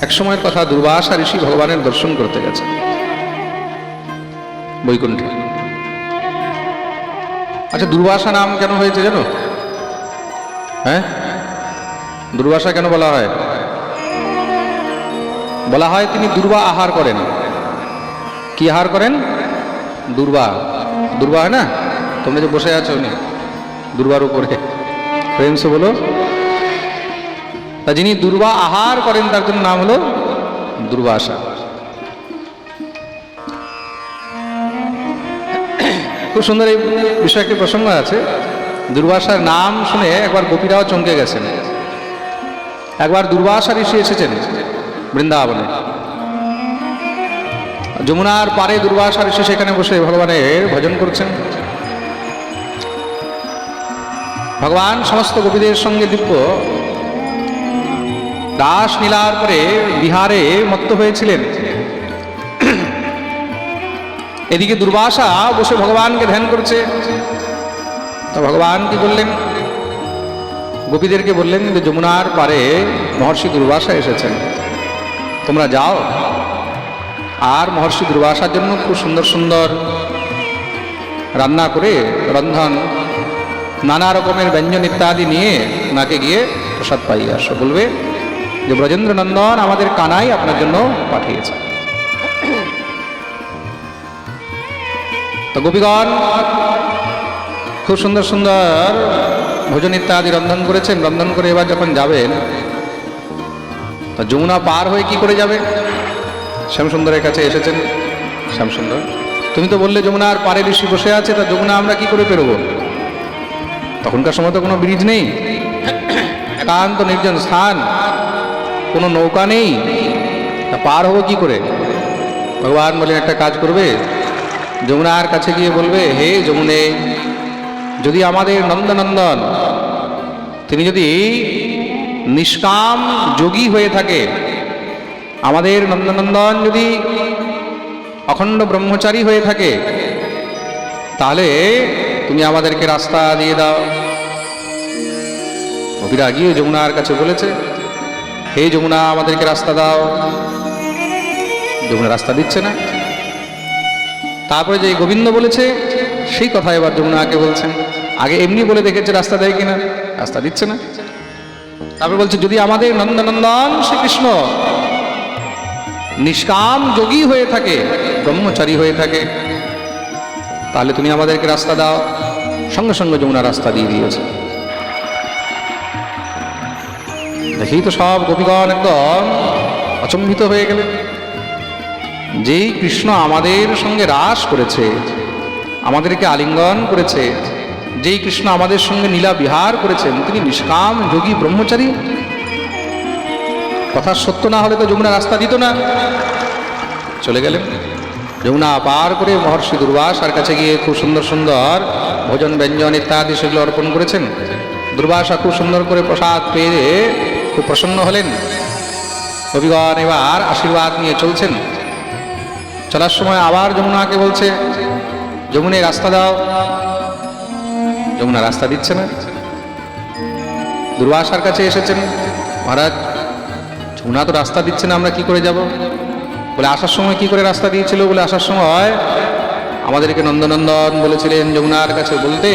এক সময়ের কথা দুর্বাসা ঋষি ভগবানের দর্শন করতে গেছে বৈকুণ্ঠে। আচ্ছা দুর্বাসা নাম কেন হয়েছে জানো? হ্যাঁ? দুর্বাসা কেন বলা হয়? বলা হয় তিনি দুর্বা আহার করেন। কি আহার করেন? দুর্বা। দুর্বা হয় না? তোমরা যে বসে আছো উনি, দুর্বার উপরে। প্রেম সে বলো। তা যিনি দুর্বা আহার করেন, তার জন্য নাম হলো দুর্বাসা। খুব সুন্দর এই বিষয়ে একটি প্রসঙ্গ আছে। দুর্বাসার নাম শুনে একবার গোপীরাও চমকে গেছেন। একবার দুর্বাসা ঋষি এসেছেন বৃন্দাবনে। যমুনার পারে দুর্বাসা ঋষি সেখানে বসে ভগবানের ভজন করছেন। ভগবান সমস্ত গোপীদের সঙ্গে দিব্য দাস নীলার পরে বিহারে মত্ত হয়েছিলেন। এদিকে দুর্বাসা বসে ভগবানকে ধ্যান করছে। তো ভগবান কি করলেন? গোপীদেরকে বললেন যে, যমুনার পারে মহর্ষি দুর্বাসা এসেছেন। তোমরা যাও। আর মহর্ষি দুর্বাসার জন্য খুব সুন্দর সুন্দর রান্না করে রন্ধন, নানা রকমের ব্যঞ্জন ইত্যাদি নিয়ে ওনাকে গিয়ে প্রসাদ পাইয়ে আসো। বলবে যে ব্রজেন্দ্র নন্দন আমাদের কানাই আপনার জন্য পাঠিয়েছে। তো গোপীগণ, খুব সুন্দর সুন্দর ভোজন ইত্যাদি রন্ধন করেছেন। রন্ধন করে এবার যখন যাবেন, তা যমুনা পার হয়ে কি করে যাবে? শ্যামসুন্দরের কাছে এসেছেন। শ্যামসুন্দর, তুমি তো বললে যমুনা আর পারে ঋষি বসে আছে, তা যমুনা আমরা কি করে পেরোবো? তখনকার সময় তো কোনো ব্রিজ নেই। একান্ত নির্জন স্থান। কোনো নৌকা নেই? তা পার হব কি করে? ভগবান বলেন একটা কাজ করবে। যমুনার কাছে গিয়ে বলবে, হে যমুনে, যদি আমাদের নন্দনন্দন, তিনি যদি নিষ্কাম যোগী হয়ে থাকে, আমাদের নন্দনন্দন যদি অখণ্ড ব্রহ্মচারী হয়ে থাকে, তাহলে তুমি আমাদেরকে রাস্তা দিয়ে দাও। গিয়ে যমুনার কাছে বলেছে হে যমুনা, আমাদেরকে রাস্তা দাও। যমুনা রাস্তা দিচ্ছে না। তারপরে যে গোবিন্দ বলেছে, সেই কথা এবার যমুনাকে বলছেন আগে এমনি বলে দেখেছে, রাস্তা দেয় কিনা? রাস্তা দিচ্ছে না। তারপর বলছে, যদি আমাদের নন্দনন্দন শ্রীকৃষ্ণ নিষ্কাম যোগী হয়ে থাকে, ব্রহ্মচারী হয়ে থাকে, তাহলে তুমি আমাদেরকে রাস্তা দাও। সঙ্গে সঙ্গে যমুনা রাস্তা দিয়ে দিয়েছে। দেখি তো সব গোপীগণ একদম অচম্বিত হয়ে গেলেন। যেই কৃষ্ণ আমাদের সঙ্গে রাস করেছে, আমাদেরকে আলিঙ্গন করেছে, যেই কৃষ্ণ আমাদের সঙ্গে নীলা বিহার করেছেন, তিনি নিষ্কাম যোগী ব্রহ্মচারী। কথা সত্য না হলে তো যমুনা রাস্তা দিত না। চলে গেলেন। যমুনা পার করে মহর্ষি দুর্বাসার কাছে গিয়ে খুব সুন্দর সুন্দর ভোজন ব্যঞ্জন ইত্যাদি সেগুলো অর্পণ করেছেন। দুর্বাসা খুব সুন্দর করে প্রসাদ পেয়ে খুব প্রসন্ন হলেন। কবিগণ এবার আশীর্বাদ নিয়ে চলছেন। চলার সময় আবার যমুনাকে বলছে, যমুনে রাস্তা দাও। যমুনা রাস্তা দিচ্ছে না। দুর্বাসার কাছে এসেছেন। মহারাজ, যমুনা তো রাস্তা দিচ্ছে না, আমরা কি করে যাব? বলে, আসার সময় কি করে রাস্তা দিয়েছিল? বলে, আসার সময় আমাদেরকে নন্দনন্দন বলেছিলেন যমুনার কাছে বলতে,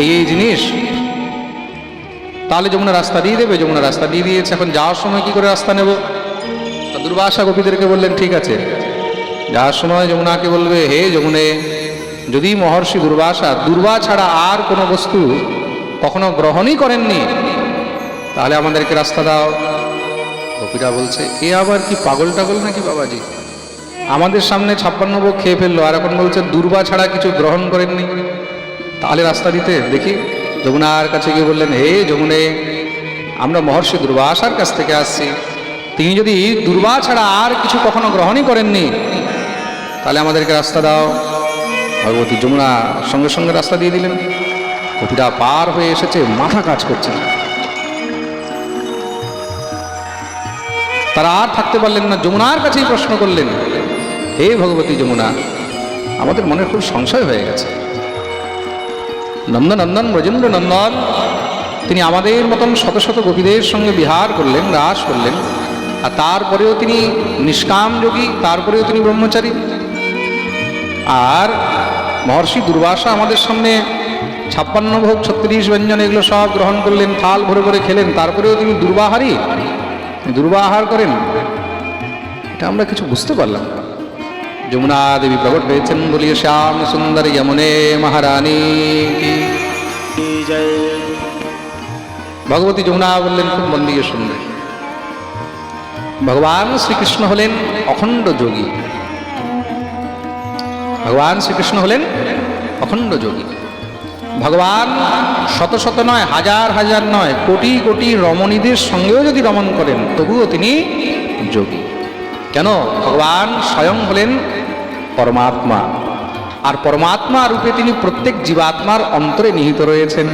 এই এই জিনিস তাহলে যমুনা রাস্তা দিয়ে দেবে, যমুনা রাস্তা দিয়ে দিয়েছে। এখন যাওয়ার সময় কি করে রাস্তা নেব? তা দুর্বাসা গোপীদেরকে বললেন, ঠিক আছে। যাওয়ার সময় যমুনাকে বলবে, হে যমুনে, যদি মহর্ষি দুর্বাসা দুর্বা ছাড়া আর কোনো বস্তু কখনো গ্রহণই করেননি, তাহলে আমাদেরকে রাস্তা দাও। গোপীরা বলছে, এ আবার কি পাগল টাগল নাকি বাবাজি? আমাদের সামনে ছাপ্পান্ন ভোগ খেয়ে ফেলল, আর এখন বলছে, দুর্বা ছাড়া কিছু গ্রহণ করেননি। তাহলে রাস্তা দিতে দেখি। যমুনার কাছে গিয়ে বললেন, হে যমুনে, আমরা মহর্ষি দুর্বাসার কাছ থেকে আসছি। তিনি যদি দুর্বা ছাড়া আর কিছু কখনো গ্রহণই করেননি, তাহলে আমাদেরকে রাস্তা দাও। ভগবতী যমুনা সঙ্গে সঙ্গে রাস্তা দিয়ে দিলেন। কপিরা পার হয়ে এসেছে, মাথা কাজ করছে। তারা আর থাকতে পারলেন না, যমুনার কাছেই প্রশ্ন করলেন, হে ভগবতী যমুনা, আমাদের মনে খুব সংশয় হয়ে গেছে। নন্দনন্দন ব্রজেন্দ্র, নন্দন। তিনি আমাদের মতন শত শত গোপীদের সঙ্গে বিহার করলেন, রাস করলেন। আর তারপরেও তিনি নিষ্কাম যোগী, তারপরেও তিনি ব্রহ্মচারী। আর মহর্ষি দুর্বাসা আমাদের সামনে ছাপ্পান্ন ভোগ, ছত্রিশ ব্যঞ্জন এগুলো সব গ্রহণ করলেন, থাল ভরে ভরে খেলেন। তারপরেও তিনি দুর্বাহারই দুর্বাহার করেন। এটা আমরা কিছু বুঝতে পারলাম না। যমুনা দেবী প্রকট হয়েছেন বলিয়ে শ্যাম সুন্দর যমুনে মহারানী। ভগবতী যমুনা বললেন খুব মন দিয়ে শুনবে। ভগবান শ্রীকৃষ্ণ হলেন অখণ্ড যোগী। ভগবান শ্রীকৃষ্ণ হলেন অখণ্ড যোগী। ভগবান শত শত নয় হাজার হাজার নয় কোটি কোটি রমণীদের সঙ্গেও যদি রমণ করেন তবুও তিনি যোগী। কেন? ভগবান স্বয়ং হলেন পরমাত্মা। আর পরমাত্মা রূপে তিনি প্রত্যেক জীবাত্মার অন্তরে নিহিত রয়েছেন।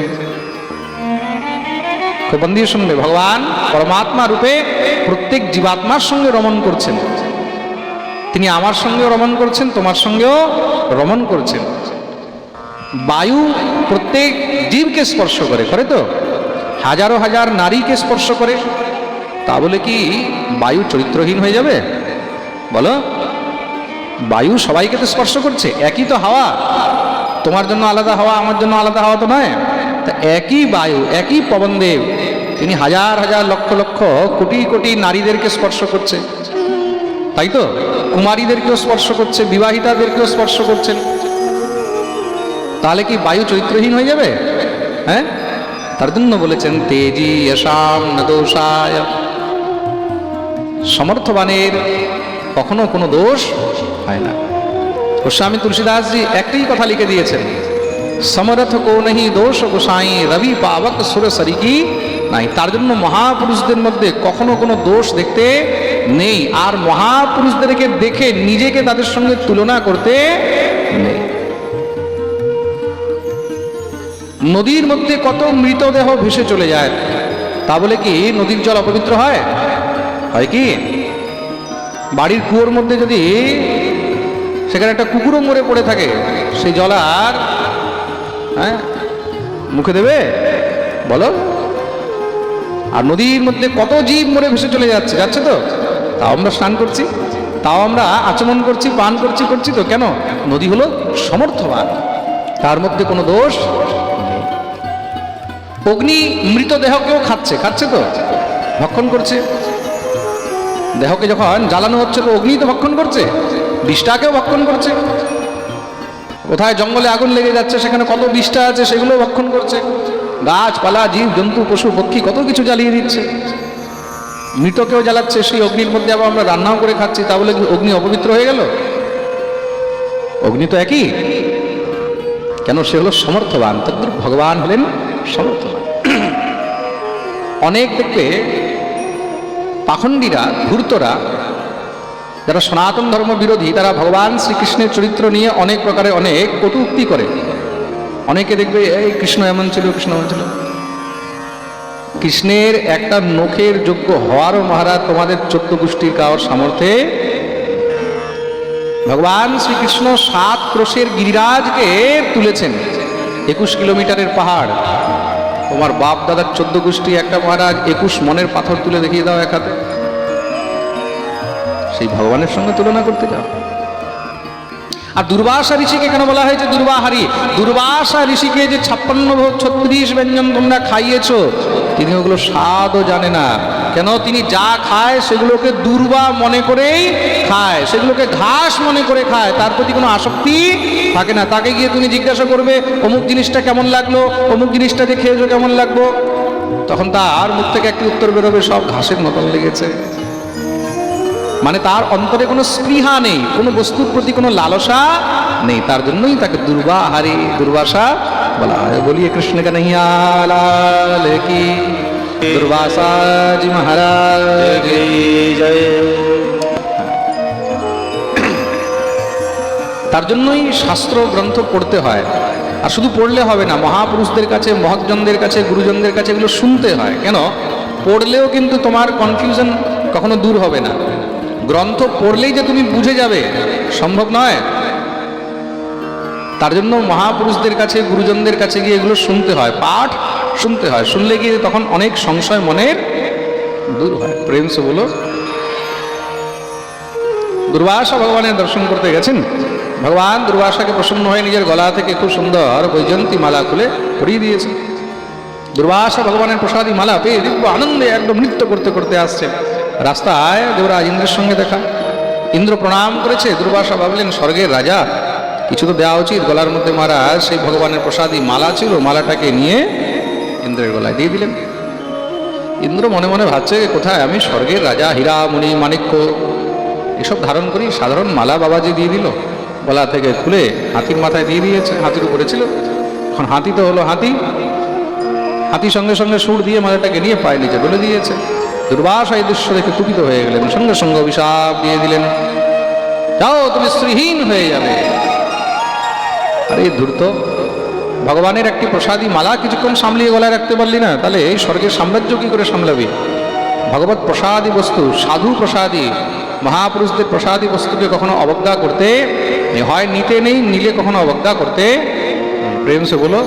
দিয়ে শুনবে ভগবান পরমাত্মা রূপে প্রত্যেক জীবাত্মার সঙ্গে রমণ করছেন। তিনি আমার সঙ্গেও রমণ করছেন, তোমার সঙ্গেও রমণ করছেন। বায়ু প্রত্যেক জীবকে স্পর্শ করে করে তো? হাজারো হাজার নারীকে স্পর্শ করে। তা বলে কি বায়ু চরিত্রহীন হয়ে যাবে? বলো। বায়ু সবাইকে তো স্পর্শ করছে, একই তো হাওয়া। তোমার জন্য আলাদা হাওয়া, আমার জন্য আলাদা হাওয়া তো নয়। তা একই বায়ু, একই পবনদেব তিনি হাজার হাজার লক্ষ লক্ষ কোটি কোটি নারীদেরকে স্পর্শ করছে। তাই তো? কুমারীদেরকেও স্পর্শ করছে, বিবাহিতাদেরকেও স্পর্শ করছেন তাহলে কি বায়ু চরিত্রহীন হয়ে যাবে? হ্যাঁ? তার জন্য বলেছেন, তেজি এসাম দোষায়। সমর্থবানের কখনো কোনো দোষ হয় না। গোস্বামী তুলসীদাসজি একটাই কথা লিখে দিয়েছেন। সমরথ কো নহি দোষ গোসাই, রবি পাবক সুর সরিকি নাই, তার জন্য মহাপুরুষদের মধ্যে কখনো কোনো দোষ দেখতে নেই। আর মহাপুরুষদেরকে দেখে নিজেকে তাদের সঙ্গে তুলনা করতে নেই। নদীর মধ্যে কত মৃতদেহ ভেসে চলে যায়, তা বলে কি নদীর জল অপবিত্র হয়? হয় কি? বাড়ির কুয়োর মধ্যে যদি সেখানে একটা কুকুরও মরে পড়ে থাকে। সেই জল আর হ্যাঁ? মুখে দেবে? বলো। আর নদীর মধ্যে কত জীব মরে ভেসে চলে যাচ্ছে যাচ্ছে তো? তাও আমরা স্নান করছি। তাও আমরা আচমন করছি, পান করছি করছি তো। কেন? নদী হলো সমর্থবান। তার মধ্যে কোনো দোষ অগ্নি মৃতদেহকেও খাচ্ছে খাচ্ছে তো? ভক্ষণ করছে। দেহকে যখন জ্বালানো হচ্ছে তো অগ্নি তো ভক্ষণ করছে? বিষটাকেও ভক্ষণ করছে। কোথায় জঙ্গলে আগুন লেগে যাচ্ছে, সেখানে কত বিষটা আছে সেগুলো ভক্ষণ করছে। গাছপালা, জীব, জন্তু, পশু, পক্ষী কত কিছু জ্বালিয়ে দিচ্ছে। মৃতকেও জ্বালাচ্ছে, সেই অগ্নির মধ্যে আবার আমরা রান্নাও করে খাচ্ছি, তা বলে অগ্নি অপবিত্র হয়ে গেল? অগ্নি তো একই। কেন সে হলো সমর্থবান? তদ্রুপ ভগবান হলেন সমর্থবান। অনেক দেখবে পাখণ্ডীরা ধূর্তরা যারা সনাতন ধর্ম বিরোধী, তারা ভগবান শ্রীকৃষ্ণের চরিত্র নিয়ে অনেক প্রকারে অনেক কটূক্তি করে। অনেকে দেখবে, এই কৃষ্ণ এমন ছিল, কৃষ্ণ এমন ছিল। কৃষ্ণের একটা নখের যোগ্য হওয়ারও মহারাজ তোমাদের চোদ্দ গোষ্ঠীর কাওয়ার সামর্থ্যে ভগবান শ্রীকৃষ্ণ সাত ক্রোশের গিরিরাজকে তুলেছেন। একুশ কিলোমিটারের পাহাড়। তোমার বাপ দাদার চোদ্দ গোষ্ঠী, একটা মহারাজ একুশ মনের পাথর তুলে দেখিয়ে দাও এক হাতে। সেই ভগবানের সঙ্গে তুলনা করতে যাও। আর দুর্বাসা ঋষিকে কেন বলা হয়েছে দুর্বাহারি? দুর্বাসা ঋষিকে যে ছাপ্পান্ন ভোগ ছত্রিশ ব্যঞ্জন তোমরা খাইয়েছ, তিনি ওগুলো স্বাদও জানে না। কেন? তিনি যা খায় সেগুলোকে দুর্বা মনে করেই খায়, সেগুলোকে ঘাস মনে করে খায়, তার প্রতি কোনো আসক্তি থাকে না। তাকে গিয়ে তুমি জিজ্ঞাসা করবে, অমুক জিনিসটা কেমন লাগল, অমুক জিনিসটা যে খেয়েছো কেমন লাগল? তখন তার মুখ থেকে একটি উত্তর বেরোবে, সব ঘাসের মতন লেগেছে। মানে তার অন্তরে কোনো স্পৃহা নেই, কোনো বস্তুর প্রতি কোনো লালসা নেই। তার জন্যই তাকে দুর্বা দুর্বাহারি দুর্বাসা বলা হয়। বলিয়ে কৃষ্ণ কানহিয়ালাল কি? দুর্বাসা জি মহারাজ। কি। তার জন্যই শাস্ত্র গ্রন্থ পড়তে হয়। আর শুধু পড়লে হবে না, মহাপুরুষদের কাছে মহাজনদের কাছে, গুরুজনদের কাছে এগুলো শুনতে হয়। কেন? পড়লেও কিন্তু তোমার কনফিউশন কখনো দূর হবে না। গ্রন্থ পড়লেই যে তুমি বুঝে যাবে, সম্ভব নয়। তার জন্য মহাপুরুষদের কাছে, গুরুজনদের কাছে গিয়ে এগুলো শুনতে হয়, পাঠ শুনতে হয়। শুনলে গিয়ে তখন অনেক সংশয় মনের দূর হয়। প্রেম সে বলো দুর্বাসা ভগবানের দর্শন করতে গেছেন। ভগবান দুর্বাসাকে প্রসন্ন হয়ে নিজের গলা থেকে খুব সুন্দর বৈজন্তী মালা খুলে পরিয়ে দিয়েছেন। দুর্বাসা ভগবানের প্রসাদী মালা পেয়ে দিব্য আনন্দে একদম নৃত্য করতে করতে আসছেন। রাস্তায় দেবরাজ ইন্দ্রের সঙ্গে দেখা। ইন্দ্র প্রণাম করেছে, দুর্বাসা ভাবলেন, স্বর্গের রাজা, কিছু তো দেওয়া উচিত। গলার মধ্যে মারা সেই ভগবানের প্রসাদী মালা ছিল, মালাটাকে নিয়ে ইন্দ্রের গলায় দিয়ে দিলেন। ইন্দ্র মনে মনে ভাবছে, কোথায় আমি স্বর্গের রাজা হীরা মণি মাণিক্য? এসব ধারণ করি সাধারণ মালা বাবাজি দিয়ে দিল। গলা থেকে খুলে হাতির মাথায় দিয়ে দিয়েছে, হাতির উপরে ছিল। এখন হাতি তো হলো হাতি। হাতি সঙ্গে সঙ্গে সুর দিয়ে মালাটাকে নিয়ে পায়ে নিচে বলে দিয়েছে। দুর্বাসা এই দৃশ্য দেখে কুপিত হয়ে গেলেন, সঙ্গে সঙ্গে অভিশাপ দিয়ে দিলেন, যাও, তুমি স্ত্রীহীন হয়ে যাবে। আরে ধূর্ত, ভগবানের একটি প্রসাদী মালা কিছুক্ষণ সামলিয়ে গলায় রাখতে পারলি না, তাহলে এই স্বর্গের সাম্রাজ্য কি করে সামলাবি? ভগবত প্রসাদী বস্তু, সাধু প্রসাদী, মহাপুরুষদের প্রসাদী বস্তুকে কখনো অবজ্ঞা করতে হয় নিতে নেই, নিলে কখনো অবজ্ঞা করতে। প্রেম সে বলো